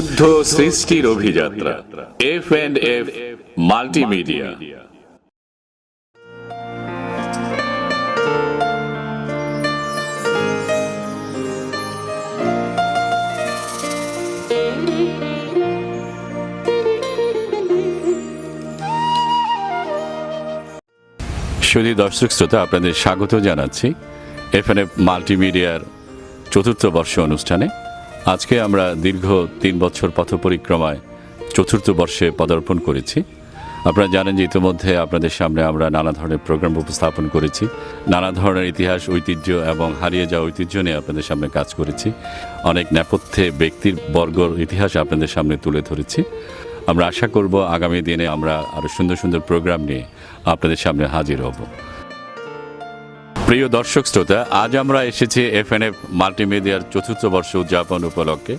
শুদ্ধ সৃষ্টির অভিযাত্রা। এফ এন্ড এফ মাল্টিমিডিয়া শুধু দর্শক শ্রোতা, আপনাদের স্বাগত জানাচ্ছি এফএনএফ মাল্টিমিডিয়ার চতুর্থ বর্ষ অনুষ্ঠানে। আজকে আমরা দীর্ঘ তিন বছর পথ পরিক্রমায় চতুর্থ বর্ষে পদার্পণ করেছি। আপনারা জানেন যে ইতিমধ্যে আপনাদের সামনে আমরা নানা ধরনের প্রোগ্রাম উপস্থাপন করেছি। নানা ধরনের ইতিহাস, ঐতিহ্য এবং হারিয়ে যাওয়া ঐতিহ্য নিয়ে আপনাদের সামনে কাজ করেছি। অনেক নেপথ্যে ব্যক্তির বর্গর ইতিহাস আপনাদের সামনে তুলে ধরেছি। আমরা আশা করব আগামী দিনে আমরা আরও সুন্দর সুন্দর প্রোগ্রাম নিয়ে আপনাদের সামনে হাজির হব। প্রিয় দর্শক শ্রোতা, আজ আমরা এসেছি এফএনএফ মাল্টিমিডিয়ার চতুর্থ বর্ষ উদযাপন উপলক্ষে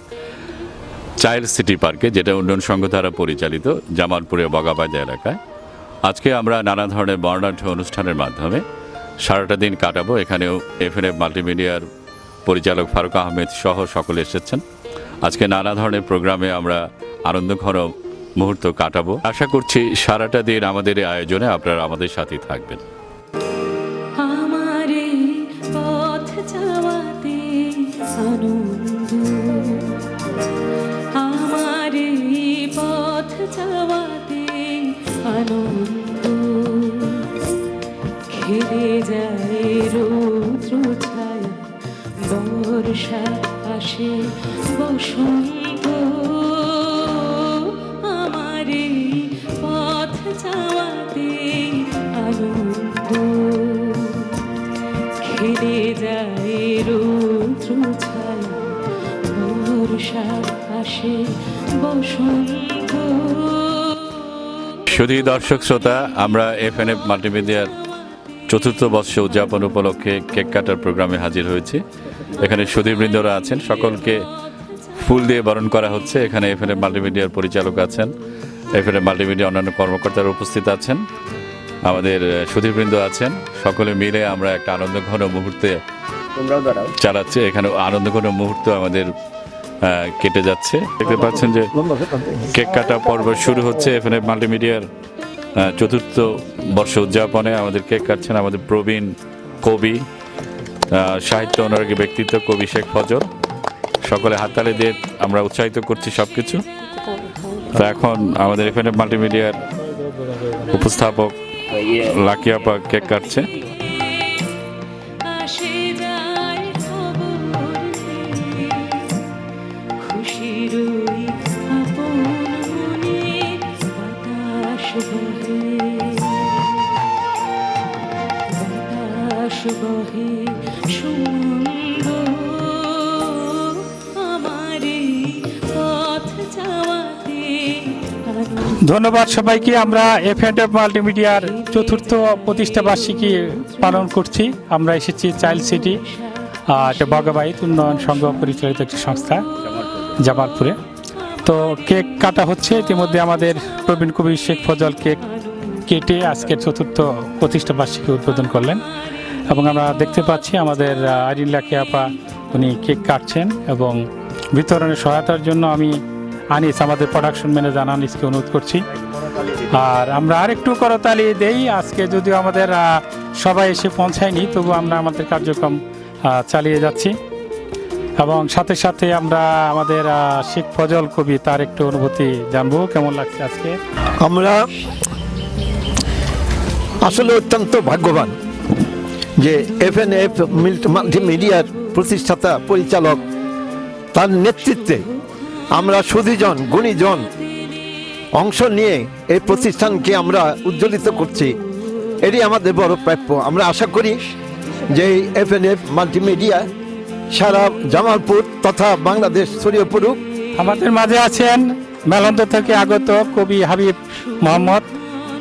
চাইল্ড সিটি পার্কে, যেটা উন্নয়ন সংঘ দ্বারা পরিচালিত জামালপুরের বগাবাজা এলাকায়। আজকে আমরা নানা ধরনের বর্ণাঢ্য অনুষ্ঠানের মাধ্যমে সারাটা দিন কাটাবো। এখানেও এফএনএফ মাল্টিমিডিয়ার পরিচালক ফারুক আহমেদ সহ সকলে এসেছেন। আজকে নানা ধরনের প্রোগ্রামে আমরা আনন্দঘন মুহূর্ত কাটাবো। আশা করছি সারাটা দিন আমাদের আয়োজনে আপনারা আমাদের সাথেই থাকবেন। আসে বসন্ত শুধু দর্শক শ্রোতা আমরা এফএনএফ মাল্টিমিডিয়ার চতুর্থ বর্ষ উদযাপন উপলক্ষে কেক কাটার প্রোগ্রামে হাজির হয়েছি। এখানে সুধীরবৃন্দরা আছেন সকলকে ফুল দিয়ে বরণ করা হচ্ছে। এখানে এফএনএফ মাল্টিমিডিয়ার পরিচালক আছেন এফএনএফ মাল্টিমিডিয়া অন্যান্য কর্মকর্তারা উপস্থিত আছেন। আমাদের আহ, সুধীরবৃন্দ আছেন সকলে মিলে আমরা একটা আনন্দঘন মুহূর্তে চালাচ্ছি দাঁড়াও। চালাচ্ছে। এখানে আনন্দঘন মুহূর্ত আমাদের কেটে যাচ্ছে। দেখতে পাচ্ছেন যে কেক কাটা পর্ব শুরু হচ্ছে এখানে মাল্টিমিডিয়ার চতুর্থ বর্ষ উদযাপনে। আমাদের কেক কাটছেন আমাদের প্রবীণ কবি সাহিত্য অনুরাগী ব্যক্তিত্ব কবি শেখ ফজল। সকলে হাততালি দিয়ে আমরা উৎসাহিত করছি সব কিছু তো এখন আমাদের এখানে মাল্টিমিডিয়ার উপস্থাপক লাকি আপা কেক কাটছে। ধন্যবাদ সবাইকে, আমরা এফ এন্ড মাল্টিমিডিয়ার চতুর্থ প্রতিষ্ঠা বার্ষিকী পালন করছি। আমরা এসেছি চাইল্ড সিটি এটা বাগাবাইত উন্নয়ন সংঘ পরিচালিত একটি সংস্থা, জামালপুরে। তো কেক কাটা হচ্ছে, ইতিমধ্যে আমাদের প্রবীণ কবি শেখ ফজল কেক কেটে আজকের চতুর্থ প্রতিষ্ঠা বার্ষিকী উদ্বোধন করলেন। এবং আমরা দেখতে পাচ্ছি আমাদের আহ, আরিন লাকি আপা উনি কেক কাটছেন এবং বিতরণের সহায়তার জন্য আমি আনিস আমাদের প্রোডাকশন ম্যানেজার আনিসকে অনুরোধ করছি। আর আমরা আরেকটু করতালি দেই আজকে যদিও আমাদের সবাই এসে পৌঁছায়নি তবু আমরা আমাদের কার্যক্রম চালিয়ে যাচ্ছি। এবং সাথে সাথে আমরা আমাদের শেখ ফজল কবি তার একটু অনুভূতি জানব কেমন লাগছে আজকে? আমরা আসলে অত্যন্ত ভাগ্যবান। যে এফ এন এফ মাল্টিমিডিয়ার প্রতিষ্ঠাতা, পরিচালক তার নেতৃত্বে আমরা সুধীজন, গুণীজন অংশ নিয়ে এই প্রতিষ্ঠানকে আমরা উজ্জ্বলিত করছি। এটি আমাদের বড় প্রাপ্য। আমরা আশা করি যে এফ এন এফ মাল্টিমিডিয়া সারা জামালপুর তথা বাংলাদেশ ছড়িয়ে পড়ুক। আমাদের মাঝে আছেন মেলন্দ থেকে আগত কবি হাবিব মোহাম্মদ।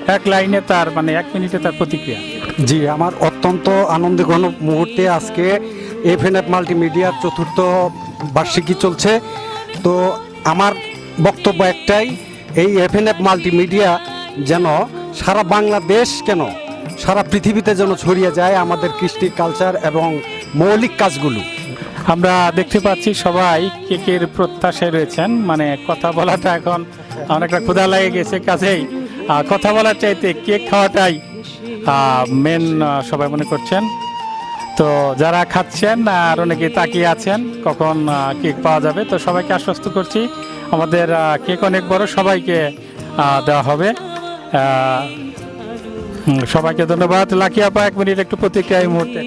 এক লাইনে তার মানে এক মিনিটে তার প্রতিক্রিয়া। জি, আমার অত্যন্ত আনন্দঘন মুহূর্তে আজকে এফ এন এফ মাল্টিমিডিয়ার চতুর্থ বার্ষিকী চলছে। তো আমার বক্তব্য একটাই, এই এফ এন এফ মাল্টিমিডিয়া যেন সারা বাংলাদেশ কেন, সারা পৃথিবীতে যেন ছড়িয়ে যায় আমাদের কৃষ্টি কালচার এবং মৌলিক কাজগুলো। আমরা দেখতে পাচ্ছি সবাই কেকের প্রত্যাশায় রয়েছেন মানে কথা বলাটা এখন অনেকটা ক্ষুধা লেগে গেছে কাজেই। কথা বলার চাইতে কেক খাওয়াটাই মেন সবাই মনে করছেন? তো যারা খাচ্ছেন আর অনেকে তাকিয়ে আছেন, কখন কেক পাওয়া যাবে, তো সবাইকে আশ্বস্ত করছি। আমাদের কেক অনেক বড়, সবাইকে দেওয়া হবে। সবাইকে ধন্যবাদ। লাকি আপা, এক মিনিট একটু প্রতিক্রিয়া এই মুহূর্তে।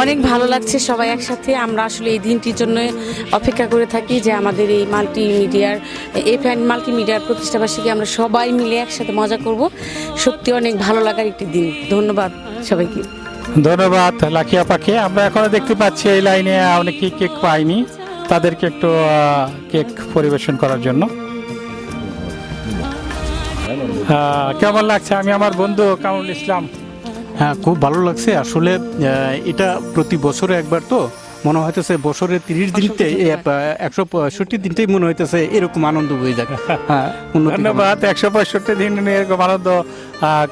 অনেক ভালো লাগছে সবাই একসাথে। আমরা আসলে এই দিনটির জন্য অপেক্ষা করে থাকি যে আমাদের এই মাল্টিমিডিয়ার এফ অ্যান্ড মাল্টিমিডিয়ার প্রতিষ্ঠাবার্ষিকী আমরা সবাই মিলে একসাথে মজা করব। সত্যি অনেক ভালো লাগার একটি দিন। ধন্যবাদ সবাইকে। ধন্যবাদ লাকি আপাকে। আমরা এখনও দেখতে পাচ্ছি এই লাইনে অনেকে কেক পাইনি তাদেরকে একটু কেক পরিবেশন করার জন্য। কেমন লাগছে? আমি আমার বন্ধু কামরুল ইসলাম। হ্যাঁ খুব ভালো লাগছে। আসলে এটা প্রতি বছরে একবার তো। মনে হইতেছে বছরের তিরিশ দিনতে একশো পঁয়ষট্টি দিনটাই মনে হইতেছে এরকম আনন্দ হয়ে যায় হ্যাঁ। ধন্যবাদ একশো পঁয়ষট্টি দিন এরকম আনন্দ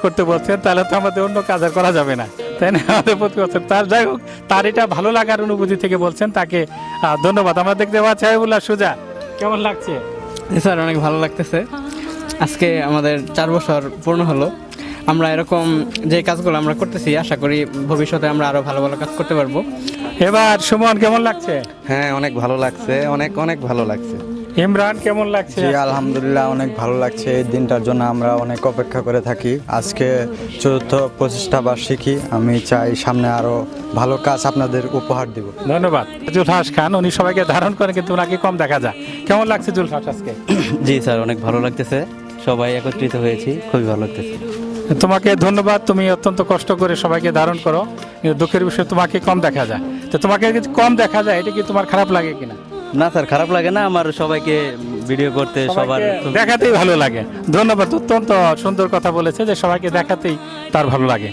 করতে বলছেন তাহলে তো আমাদের অন্য কাজ আর করা যাবে না। তাই না? আমাদের প্রতি বছর। তার যাই হোক তার এটা ভালো লাগার অনুভূতি থেকে বলছেন তাকে ধন্যবাদ। আমরা দেখতে পাচ্ছি হাবিবুল্লাহ সুজা। কেমন লাগছে? স্যার অনেক ভালো লাগতেছে। আজকে আমাদের চার বছর পূর্ণ হলো। আমরা এরকম যে কাজগুলো আমরা করতেছি আশা করি ভবিষ্যতে আমরা আরও ভালো ভালো কাজ করতে পারব। এবার সুমন কেমন লাগছে? হ্যাঁ অনেক ভালো লাগছে অনেক অনেক ভালো লাগছে। ইমরান কেমন লাগছে? জি আলহামদুলিল্লাহ অনেক ভালো লাগছে। এই দিনটার জন্য আমরা অনেক অপেক্ষা করে থাকি। আজকে চতুর্থ প্রতিষ্ঠা বার্ষিকী আমি চাই সামনে আরও ভালো কাজ আপনাদের উপহার দিব। ধন্যবাদ। জুলহাস খান উনি সবাইকে ধারণ করেন কিন্তু ওনাকে কম দেখা যায়। কেমন লাগছে জুলহাস আজকে? জি স্যার অনেক ভালো লাগতেছে। সবাই একত্রিত হয়েছি খুবই ভালো লাগতেছে। তোমাকে ধন্যবাদ তুমি অত্যন্ত কষ্ট করে সবাইকে ধারণ করো। কিন্তু দুঃখের বিষয়ে তোমাকে কম দেখা যায়। তো তোমাকে কম দেখা যায় এটা কি তোমার খারাপ লাগে কিনা? না স্যার খারাপ লাগে না আমার সবাইকে ভিডিও করতে সবার দেখাতেই ভালো লাগে। ধন্যবাদ অত্যন্ত সুন্দর কথা বলেছে যে সবাইকে দেখাতেই তার ভালো লাগে।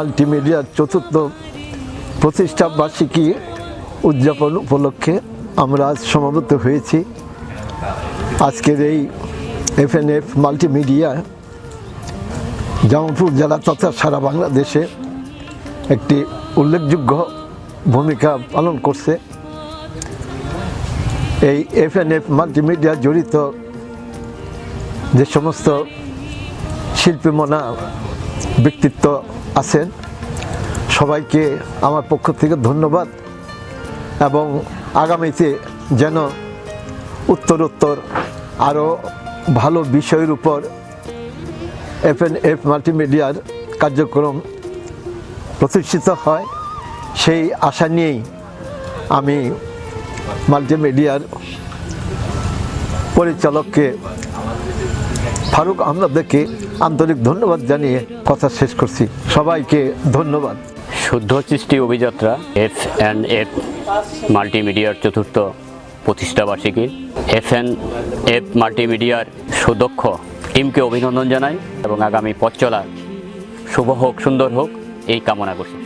মাল্টিমিডিয়ার চতুর্থ প্রতিষ্ঠা বার্ষিকী উদযাপন উপলক্ষে আমরা আজ সমাবেত হয়েছি। আজকের এই F N F Multimedia Jamalpur জেলা তথা সারা বাংলাদেশে একটি উল্লেখযোগ্য ভূমিকা পালন করছে। এই এফ এন এফ মাল্টিমিডিয়া জড়িত যে সমস্ত শিল্পীমনা ব্যক্তিত্ব আছেন সবাইকে আমার পক্ষ থেকে ধন্যবাদ এবং আগামীতে যেন উত্তরোত্তর আরও ভালো বিষয়ের উপর এফ এন এফ মাল্টিমিডিয়ার কার্যক্রম প্রতিষ্ঠিত হয়, সেই আশা নিয়েই আমি মাল্টিমিডিয়ার পরিচালককে ফারুক আহমদকে আন্তরিক ধন্যবাদ জানিয়ে কথা শেষ করছি। সবাইকে ধন্যবাদ। শুদ্ধ সৃষ্টি অভিযাত্রা এফ অ্যান্ড এফ মাল্টিমিডিয়ার চতুর্থ প্রতিষ্ঠাবার্ষিকী। এফ অ্যান্ড এফ মাল্টিমিডিয়ার সুদক্ষ টিমকে অভিনন্দন জানাই এবং আগামী পথ চলা শুভ হোক, সুন্দর হোক, এই কামনা করছি।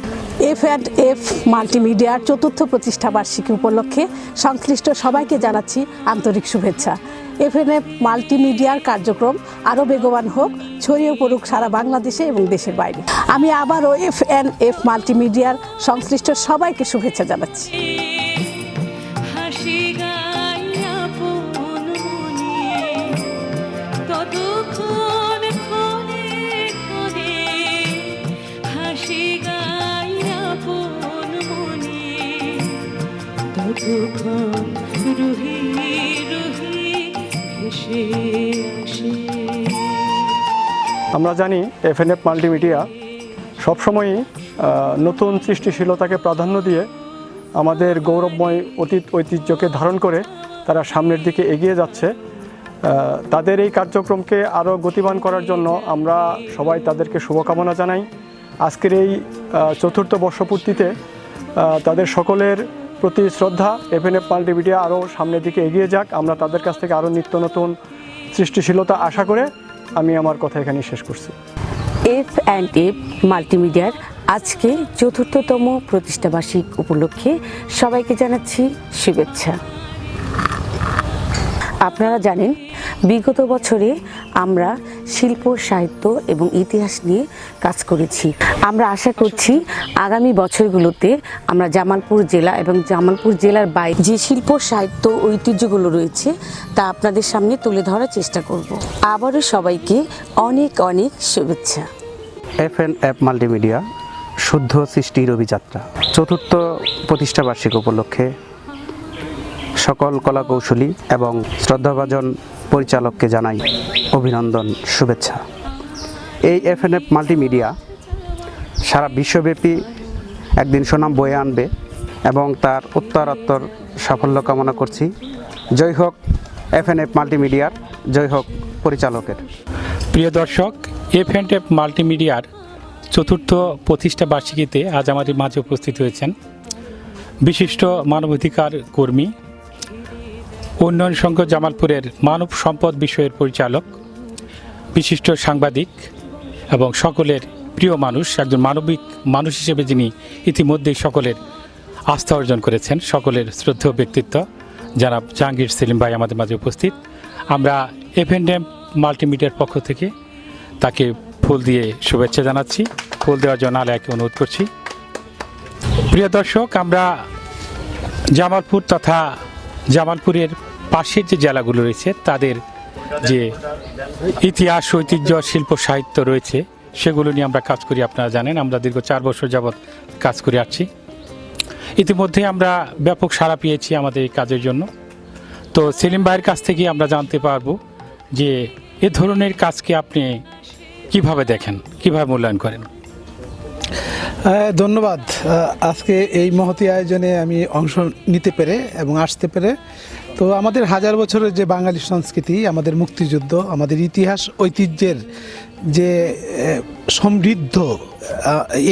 এফ অ্যান্ড এফ মাল্টিমিডিয়ার চতুর্থ প্রতিষ্ঠা বার্ষিকী উপলক্ষে সংশ্লিষ্ট সবাইকে জানাচ্ছি আন্তরিক শুভেচ্ছা। এফ এন এফ মাল্টিমিডিয়ার কার্যক্রম আরও বেগবান হোক ছড়িয়ে পড়ুক সারা বাংলাদেশে এবং দেশের বাইরে। আমি আবারও এফ এন এফ মাল্টিমিডিয়ার সংশ্লিষ্ট সবাইকে শুভেচ্ছা জানাচ্ছি। হাসি গাই আমরা জানি এফএনএফ মাল্টিমিডিয়া সবসময়ই নতুন সৃষ্টিশীলতাকে প্রাধান্য দিয়ে আমাদের গৌরবময় অতীত ঐতিহ্যকে ধারণ করে তারা সামনের দিকে এগিয়ে যাচ্ছে। তাদের এই কার্যক্রমকে আরও গতিমান করার জন্য আমরা সবাই তাদেরকে শুভকামনা জানাই। আজকের এই চতুর্থ বর্ষপূর্তিতে তাদের সকলের প্রতি শ্রদ্ধা এফএনএফ মাল্টিমিডিয়া আরও সামনের দিকে এগিয়ে যাক। আমরা তাদের কাছ থেকে আরও নিত্য নতুন সৃষ্টিশীলতা আশা করে আমি আমার কথা এখানে শেষ করছি। এফ অ্যান্ড এফ মাল্টিমিডিয়ার আজকে চতুর্থতম প্রতিষ্ঠাবার্ষিক উপলক্ষে সবাইকে জানাচ্ছি শুভেচ্ছা। আপনারা জানেন, বিগত বছরে আমরা শিল্প, সাহিত্য এবং ইতিহাস নিয়ে কাজ করেছি। আমরা আশা করছি আগামী বছরগুলোতে আমরা জামালপুর জেলা এবং জামালপুর জেলার বাইরে যে শিল্প, সাহিত্য ঐতিহ্যগুলো রয়েছে তা আপনাদের সামনে তুলে ধরার চেষ্টা করব। আবারও সবাইকে অনেক অনেক শুভেচ্ছা। এফ এন এফ মাল্টিমিডিয়া, শুদ্ধ সৃষ্টির অভিযাত্রা। চতুর্থ প্রতিষ্ঠাবার্ষিক উপলক্ষে সকল কলা কৌশলী এবং শ্রদ্ধাভাজন পরিচালককে জানাই অভিনন্দন, শুভেচ্ছা। এই এফ এন এফ মাল্টিমিডিয়া সারা বিশ্বব্যাপী একদিন সুনাম বয়ে আনবে এবং তার উত্তরাত্তর সাফল্য কামনা করছি। জয় হোক এফ এন এফ মাল্টিমিডিয়ার, জয় হোক পরিচালকের। প্রিয় দর্শক এফ অ্যান্ড এফ মাল্টিমিডিয়ার চতুর্থ প্রতিষ্ঠা বার্ষিকীতে আজ আমাদের মাঝে উপস্থিত হয়েছেন বিশিষ্ট মানবাধিকার কর্মী উন্নয়ন সংঘ জামালপুরের মানব সম্পদ বিষয়ের পরিচালক, বিশিষ্ট সাংবাদিক এবং সকলের প্রিয় মানুষ, একজন মানবিক মানুষ হিসেবে যিনি ইতিমধ্যেই সকলের আস্থা অর্জন করেছেন, সকলের শ্রদ্ধেয় ব্যক্তিত্ব যারা জাহাঙ্গীর সেলিম ভাই আমাদের মাঝে উপস্থিত। আমরা এফএনডেম মাল্টিমিডিয়ার পক্ষ থেকে তাকে ফুল দিয়ে শুভেচ্ছা জানাচ্ছি। ফুল দেওয়ার জন্য আলায়াকে অনুরোধ করছি। প্রিয় দর্শক, আমরা জামালপুর তথা জামালপুরের পাশের যে জেলাগুলো রয়েছে, তাদের যে ইতিহাস, ঐতিহ্য, শিল্প, সাহিত্য রয়েছে, সেগুলো নিয়ে আমরা কাজ করি, আপনারা জানেন। আমরা দীর্ঘ চার বছর যাবৎ কাজ করে আসছি। ইতিমধ্যে আমরা ব্যাপক সাড়া পেয়েছি আমাদের এই কাজের জন্য। তো সেলিম ভাইয়ের কাছ থেকে আমরা জানতে পারব যে এ ধরনের কাজকে আপনি কীভাবে দেখেন, কীভাবে মূল্যায়ন করেন? ধন্যবাদ। আজকে এই মহতি আয়োজনে আমি অংশ নিতে পেরে এবং আসতে পেরে। তো আমাদের হাজার বছরের যে বাঙালি সংস্কৃতি, আমাদের মুক্তিযুদ্ধ, আমাদের ইতিহাস ঐতিহ্যের যে সমৃদ্ধ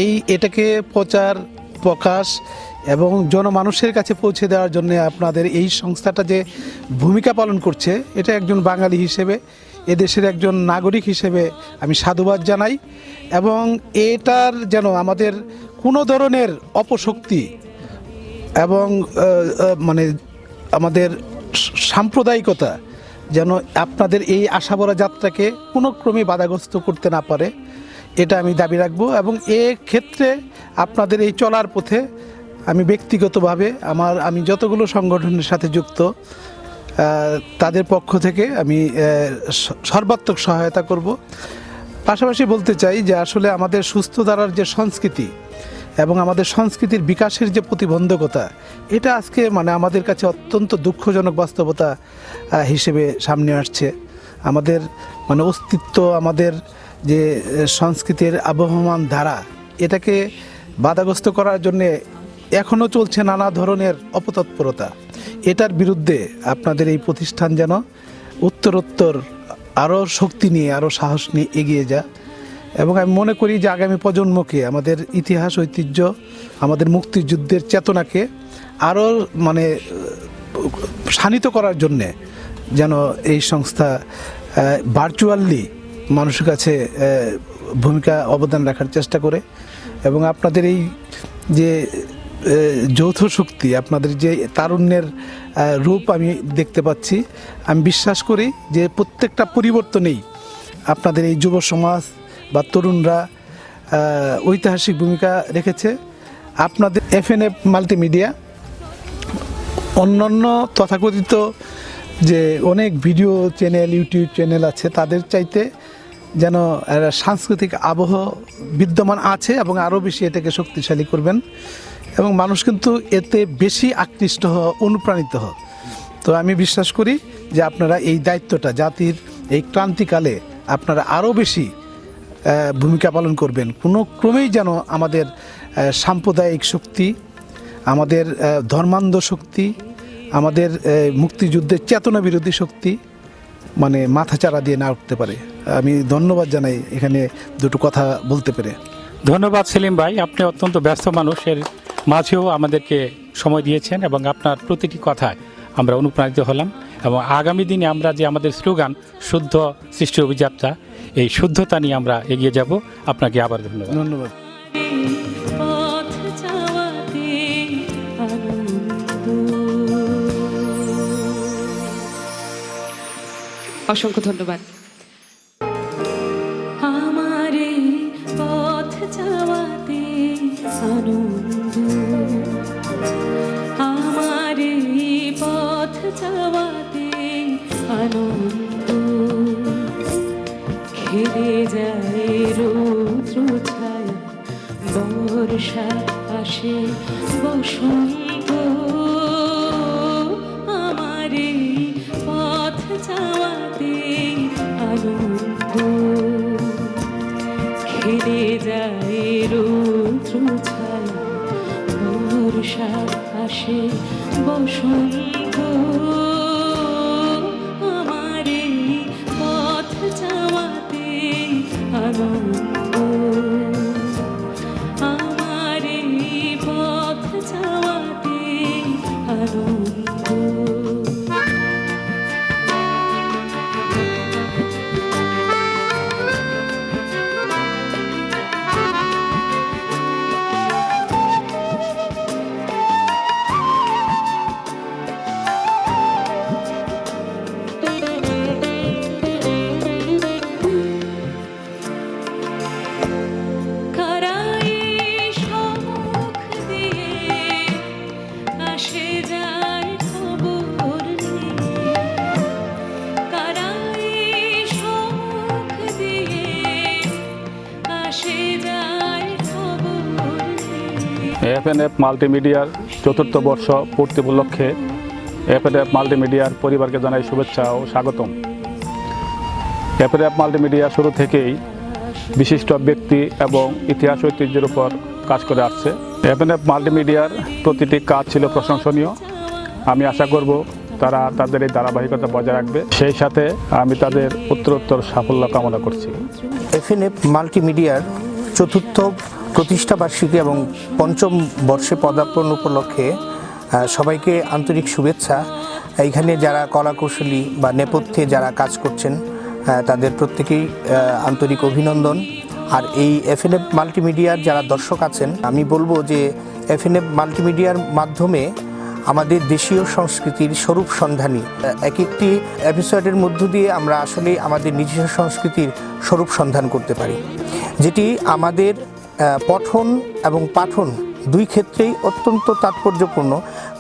এই এটাকে প্রচার, প্রকাশ এবং জনমানুষের কাছে পৌঁছে দেওয়ার জন্য আপনাদের এই সংস্থাটা যে ভূমিকা পালন করছে, এটা একজন বাঙালি হিসেবে এদেশের একজন নাগরিক হিসেবে আমি সাধুবাদ জানাই এবং এটার যেন আমাদের কোনো ধরনের অপশক্তি এবং মানে আমাদের সাম্প্রদায়িকতা যেন আপনাদের এই আশা আশাভরা যাত্রাকে কোনো ক্রমে বাধাগ্রস্ত করতে না পারে, এটা আমি দাবি রাখব এবং এ ক্ষেত্রে আপনাদের এই চলার পথে আমি ব্যক্তিগতভাবে আমার, আমি যতগুলো সংগঠনের সাথে যুক্ত তাদের পক্ষ থেকে আমি সর্বাত্মক সহায়তা করব। পাশাপাশি বলতে চাই যে আসলে আমাদের সুস্থ ধারার যে সংস্কৃতি এবং আমাদের সংস্কৃতির বিকাশের যে প্রতিবন্ধকতা, এটা আজকে মানে আমাদের কাছে অত্যন্ত দুঃখজনক বাস্তবতা হিসেবে সামনে আসছে। আমাদের মানে অস্তিত্ব, আমাদের যে সংস্কৃতির আবহমান ধারা, এটাকে বাধাগ্রস্ত করার জন্যে এখনও চলছে নানা ধরনের অপতৎপরতা। এটার বিরুদ্ধে আপনাদের এই প্রতিষ্ঠান যেন উত্তরোত্তর আরও শক্তি নিয়ে, আরও সাহস নিয়ে এগিয়ে যা। এবং আমি মনে করি যে আগামী প্রজন্মকে, আমাদের ইতিহাস, ঐতিহ্য, আমাদের মুক্তিযুদ্ধের চেতনাকে আরও মানে শানিত করার জন্যে যেন এই সংস্থা ভার্চুয়ালি মানুষের কাছে ভূমিকা অবদান রাখার চেষ্টা করে। এবং আপনাদের এই যে যৌথ শক্তি, আপনাদের যে তারুণ্যের রূপ আমি দেখতে পাচ্ছি, আমি বিশ্বাস করি যে প্রত্যেকটা পরিবর্তনেই আপনাদের এই যুব সমাজ বা তরুণরা ঐতিহাসিক ভূমিকা রেখেছে। আপনাদের এফ এন এফ মাল্টিমিডিয়া অন্যান্য তথাকথিত যে অনেক ভিডিও চ্যানেল, ইউটিউব চ্যানেল আছে, তাদের চাইতে যেন সাংস্কৃতিক আবহ বিদ্যমান আছে এবং আরও বেশি এটাকে শক্তিশালী করবেন। এবং মানুষ কিন্তু এতে বেশি আকৃষ্ট হওয়া অনুপ্রাণিত হয় তো আমি বিশ্বাস করি যে আপনারা এই দায়িত্বটা, জাতির এই ক্রান্তিকালে আপনারা আরও বেশি ভূমিকা পালন করবেন। কোনো ক্রমেই যেন আমাদের সাম্প্রদায়িক শক্তি, আমাদের ধর্মান্ধ শক্তি, আমাদের মুক্তিযুদ্ধের চেতনা বিরোধী শক্তি মানে মাথাচাড়া দিয়ে না উঠতে পারে। আমি ধন্যবাদ জানাই এখানে দুটো কথা বলতে পেরে। ধন্যবাদ সেলিম ভাই, আপনি অত্যন্ত ব্যস্ত মানুষের মাঝেও আমাদেরকে সময় দিয়েছেন এবং আপনার প্রতিটি কথায় আমরা অনুপ্রাণিত হলাম এবং আগামী দিনে আমরা যে আমাদের স্লোগান শুদ্ধ সৃষ্টি অভিযাত্রা এই শুদ্ধতা নিয়ে আমরা এগিয়ে যাব। আপনাকে আবার ধন্যবাদ। ধন্যবাদ। অসংখ্য ধন্যবাদ। আসে বসন্ত আমার পথ যাওয়াতে আনন্দ। খেলে যায় রৌদ্র ছায়া বর্ষা আসে বসন্ত এফএনএফ মাল্টিমিডিয়ার চতুর্থ বর্ষ পূর্তি উপলক্ষে এফএনএফ মাল্টিমিডিয়ার পরিবারকে জানাই শুভেচ্ছা ও স্বাগতম। এফএনএফ মাল্টিমিডিয়া শুরু থেকেই বিশিষ্ট ব্যক্তি এবং ইতিহাস ঐতিহ্যের উপর কাজ করে আসছে। এফএনএফ মাল্টিমিডিয়ার প্রতিটি কাজ ছিল প্রশংসনীয়। আমি আশা করব তারা তাদের এই ধারাবাহিকতা বজায় রাখবে। সেই সাথে আমি তাদের উত্তরোত্তর সাফল্য কামনা করছি। এফএনএফ মাল্টিমিডিয়ার চতুর্থ প্রতিষ্ঠা বার্ষিকী এবং পঞ্চম বর্ষে পদার্পণ উপলক্ষে সবাইকে আন্তরিক শুভেচ্ছা। এইখানে যারা কলাকুশলী বা নেপথ্যে যারা কাজ করছেন তাদের প্রত্যেকেই আন্তরিক অভিনন্দন। আর এই এফএনএফ মাল্টিমিডিয়ার যারা দর্শক আছেন, আমি বলব যে এফএনএফ মাল্টিমিডিয়ার মাধ্যমে আমাদের দেশীয় সংস্কৃতির স্বরূপ সন্ধানী। এক একটি এপিসোডের মধ্য দিয়ে আমরা আসলে আমাদের নিজস্ব সংস্কৃতির স্বরূপ সন্ধান করতে পারি। যেটি আমাদের পঠন এবং পাঠন দুই ক্ষেত্রেই অত্যন্ত তাৎপর্যপূর্ণ।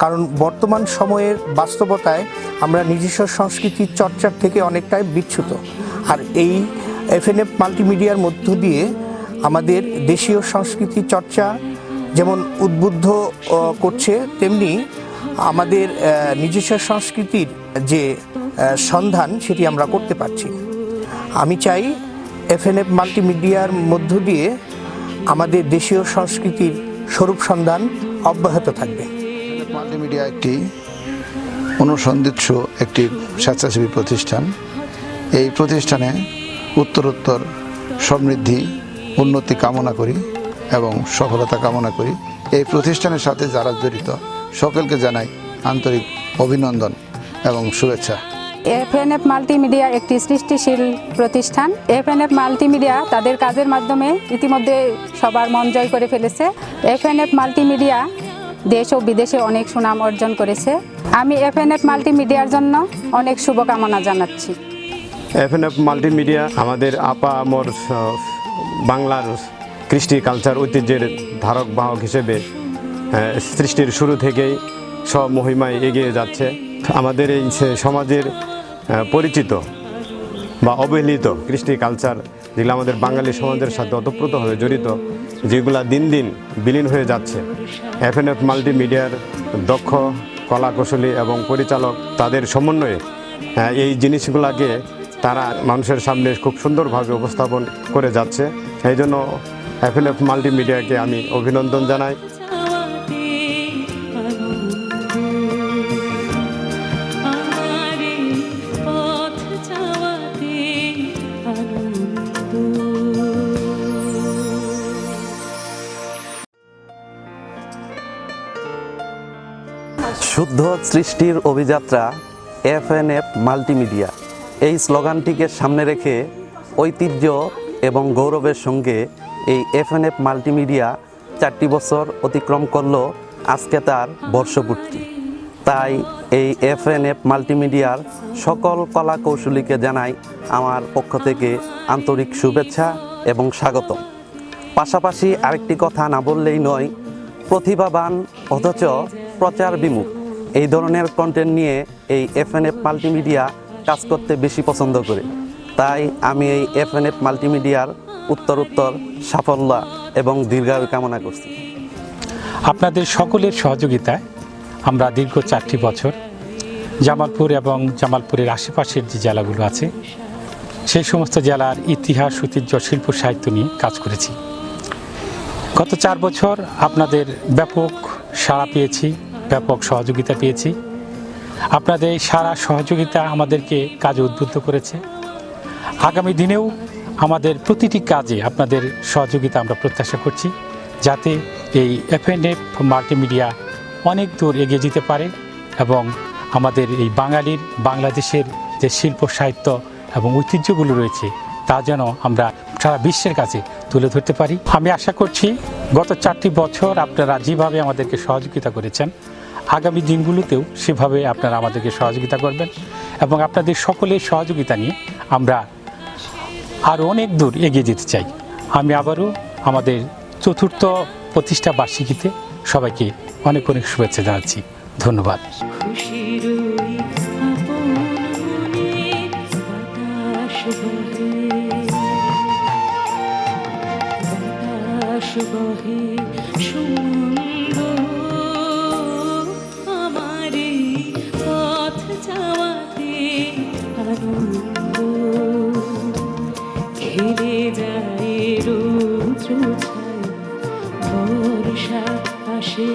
কারণ বর্তমান সময়ের বাস্তবতায় আমরা নিজস্ব সংস্কৃতির চর্চার থেকে অনেকটাই বিচ্যুত। আর এই এফএনএফ মাল্টিমিডিয়ার মধ্য দিয়ে আমাদের দেশীয় সংস্কৃতি চর্চা যেমন উদ্বুদ্ধ করছে, তেমনি আমাদের নিজস্ব সংস্কৃতির যে সন্ধান সেটি আমরা করতে পারছি। আমি চাই এফএনএফ মাল্টিমিডিয়ার মধ্য দিয়ে আমাদের দেশীয় সংস্কৃতির স্বরূপ সন্ধান অব্যাহত থাকবে। মাল্টিমিডিয়া একটি অনুসন্ধিৎস একটি স্বেচ্ছাসেবী প্রতিষ্ঠান। এই প্রতিষ্ঠানে উত্তরোত্তর সমৃদ্ধি, উন্নতি কামনা করি এবং সফলতা কামনা করি। এই প্রতিষ্ঠানের সাথে যারা জড়িত সকলকে জানাই আন্তরিক অভিনন্দন এবং শুভেচ্ছা। এফএনএফ মাল্টিমিডিয়া একটি সৃষ্টিশীল প্রতিষ্ঠান। এফএনএফ মাল্টিমিডিয়া তাদের কাজের মাধ্যমে ইতিমধ্যে সবার মন জয় করে ফেলেছে। এফএনএফ মাল্টিমিডিয়া দেশ ও বিদেশে অনেক সুনাম অর্জন করেছে। আমি এফএনএফ মাল্টিমিডিয়ার জন্য অনেক শুভকামনা জানাচ্ছি। এফএনএফ মাল্টিমিডিয়া আমাদের আপা আমর বাংলার কৃষ্টি কালচার ঐতিহ্যের ধারক বাহক হিসেবে সৃষ্টির শুরু থেকেই সব মহিমায় এগিয়ে যাচ্ছে। আমাদের এই সমাজের পরিচিত বা অবহেলিত কৃষ্টি কালচার যেগুলো আমাদের বাঙালি সমাজের সাথে ওতপ্রোতভাবে জড়িত, যেগুলা দিন দিন বিলীন হয়ে যাচ্ছে। এফএনএফ মাল্টিমিডিয়ার দক্ষ কলা কৌশলী এবং পরিচালক তাদের সমন্বয়ে এই জিনিসগুলোকে তারা মানুষের সামনে খুব সুন্দরভাবে উপস্থাপন করে যাচ্ছে। এই জন্য এফএলএফ মাল্টিমিডিয়াকে আমি অভিনন্দন জানাই। শুদ্ধ সৃষ্টির অভিযাত্রা এফ এন এফ মাল্টিমিডিয়া। এই স্লোগানটিকে সামনে রেখে ঐতিহ্য এবং গৌরবের সঙ্গে এই এফ এন এফ মাল্টিমিডিয়া চারটি বছর অতিক্রম করল আজকে তার বর্ষপূর্তি। তাই এই এফ এন এফ মাল্টিমিডিয়ার সকল কলা কৌশলীকে জানাই আমার পক্ষ থেকে আন্তরিক শুভেচ্ছা এবং স্বাগত পাশাপাশি আরেকটি কথা না বললেই নয়, প্রতিভাবান অথচ প্রচার বিমুখ। এই ধরনের কন্টেন্ট নিয়ে এই এফ এন এফ মাল্টিমিডিয়া কাজ করতে বেশি পছন্দ করে। তাই আমি এই এফ এন এফ মাল্টিমিডিয়ার উত্তর উত্তর সাফল্য এবং দীর্ঘায়ু কামনা করছি। আপনাদের সকলের সহযোগিতায় আমরা দীর্ঘ চারটি বছর জামালপুর এবং জামালপুরের আশেপাশের যে জেলাগুলো আছে, সেই সমস্ত জেলার ইতিহাস, ঐতিহ্য, শিল্প, সাহিত্য নিয়ে কাজ করেছি। গত চার বছর আপনাদের ব্যাপক সাড়া পেয়েছি। ব্যাপক সহযোগিতা পেয়েছি। আপনাদের সারা সহযোগিতা আমাদেরকে কাজে উদ্বুদ্ধ করেছে। আগামী দিনেও আমাদের প্রতিটি কাজে আপনাদের সহযোগিতা আমরা প্রত্যাশা করছি, যাতে এই এফএনএফ মাল্টিমিডিয়া অনেক দূর এগিয়ে যেতে পারে এবং আমাদের এই বাঙালির, বাংলাদেশের যে শিল্প, সাহিত্য এবং ঐতিহ্যগুলো রয়েছে, তা যেন আমরা সারা বিশ্বের কাছে তুলে ধরতে পারি। আমি আশা করছি গত চারটি বছর আপনারা যেভাবে আমাদেরকে সহযোগিতা করেছেন আগামী দিনগুলোতেও সেভাবে আপনারা আমাদেরকে সহযোগিতা করবেন এবং আপনাদের সকলের সহযোগিতা নিয়ে আমরা আরও অনেক দূর এগিয়ে যেতে চাই। আমি আবারও আমাদের চতুর্থ প্রতিষ্ঠা বার্ষিকীতে সবাইকে অনেক অনেক শুভেচ্ছা জানাচ্ছি। ধন্যবাদ। বহে। খেলে যায় রুচু ছায় বর্ষা আসে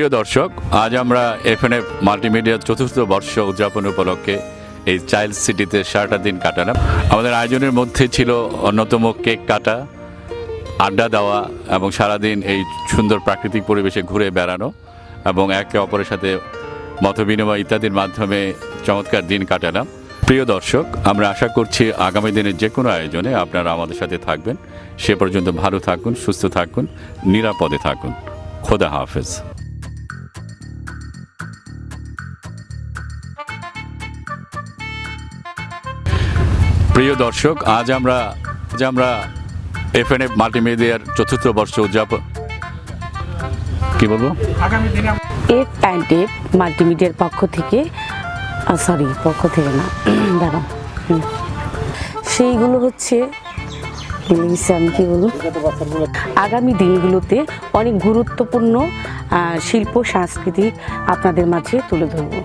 প্রিয় দর্শক, আজ আমরা এফএনএফ মাল্টিমিডিয়ার চতুর্থ বর্ষ উদযাপন উপলক্ষে এই চাইল্ড সিটিতে সারাটা দিন কাটালাম। আমাদের আয়োজনের মধ্যে ছিল অন্যতম কেক কাটা, আড্ডা দেওয়া এবং সারাদিন এই সুন্দর প্রাকৃতিক পরিবেশে ঘুরে বেড়ানো এবং একে অপরের সাথে মতবিনিময় ইত্যাদির মাধ্যমে চমৎকার দিন কাটালাম। প্রিয় দর্শক, আমরা আশা করছি আগামী দিনের যে কোনো আয়োজনে আপনারা আমাদের সাথে থাকবেন। সে পর্যন্ত ভালো থাকুন, সুস্থ থাকুন, নিরাপদে থাকুন। খোদা হাফেজ। প্রিয় দর্শক আজ আমরা আজ আমরা এফএনএফ মাল্টিমিডিয়ার চতুর্থ বর্ষ উদযাপন। কি বলব? আগামী দিনে এফ অ্যান্ড এফ মাল্টিমিডিয়ার পক্ষ থেকে সরি পক্ষ থেকে না দাঁড়াও। হুম। সেইগুলো হচ্ছে আমি কি বলব? আগামী দিনগুলোতে অনেক গুরুত্বপূর্ণ শিল্প সাংস্কৃতিক আপনাদের মাঝে তুলে ধরবো।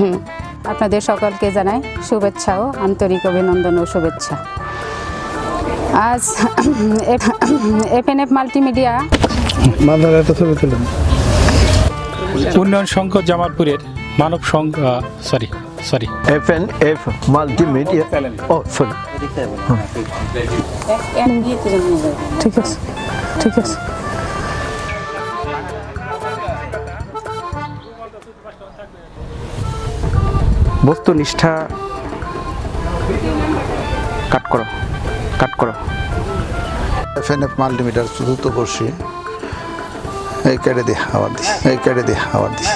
হুম। আপনাদের সকলকে জানাই শুভেচ্ছা ও আন্তরিক অভিনন্দন ও শুভেচ্ছা। আজ এফ এন এফ মাল্টিমিডিয়া মাদার একটা ছবি তুলেন। উন্নয়ন সংঘ জামালপুরের মানব সংঘ sorry sorry F N F Multimedia. ও সরি ঠিক আছে ঠিক আছে। বস্তুনিষ্ঠা কাট করো কাট করো। এফ এন এফ মাল্টিমিটার চতুর্থ বর্ষে এই কেটে দে আবার দিস এই কেটে দে আবার দিস।